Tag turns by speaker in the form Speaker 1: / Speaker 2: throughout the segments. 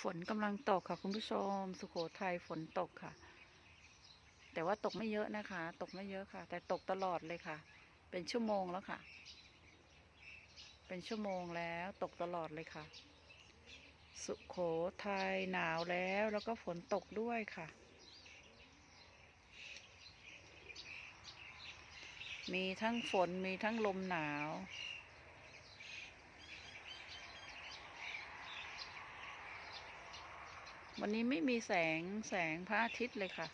Speaker 1: ฝนกำลังตกค่ะ คุณผู้ชม สุโขทัยฝนตกค่ะ แต่ว่าตกไม่เยอะนะคะ ตกไม่เยอะค่ะ แต่ตกตลอดเลยค่ะ เป็นชั่วโมงแล้วค่ะ เป็นชั่วโมงแล้วตกตลอดเลยค่ะ สุโขทัยหนาวแล้วแล้วก็ฝนตกด้วยค่ะ มีทั้งฝนมีทั้งลมหนาว วันนี้ไม่มีแสงแสงพระอาทิตย์เลยค่ะ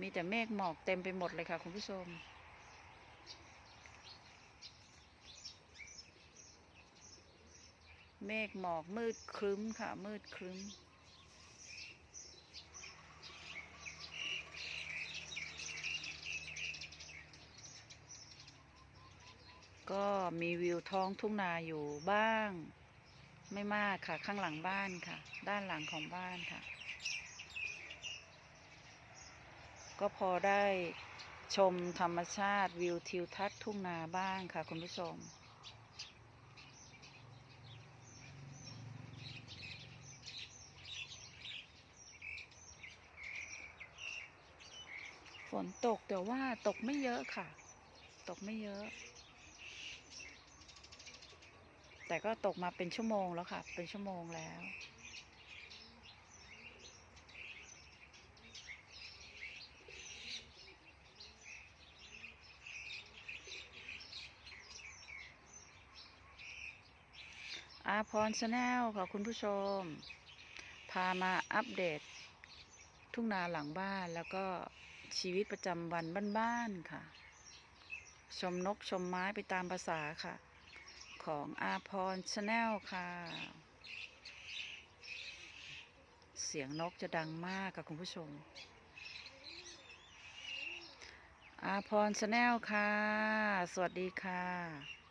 Speaker 1: มีแต่เมฆหมอกเต็มไปหมดเลยค่ะ คุณผู้ชม เมฆหมอกมืดครึ้มค่ะ มืดครึ้ม ก็มีวิวท้องทุ่งนาอยู่บ้าง ไม่มากค่ะ ข้างหลังบ้านค่ะ ด้านหลังของบ้านค่ะ ก็พอได้ชมธรรมชาติวิวทิวทัศน์ทุ่งนาบ้างค่ะ คุณผู้ชม ฝนตกแต่ว่าตกไม่เยอะค่ะ ตกไม่เยอะ แต่ก็ตกมาเป็นชั่วโมงแล้วค่ะ เป็นชั่วโมงแล้ว อาพรชาแนลค่ะคุณผู้ชม พามาอัปเดต ทุ่งนาหลังบ้านแล้วก็ชีวิตประจำวันบ้านๆค่ะ ชมนกชมไม้ไปตามภาษาค่ะ ของอาพรชาแนลค่ะ เสียงนกจะดังมากค่ะคุณผู้ชม อาพรชาแนลค่ะ สวัสดีค่ะ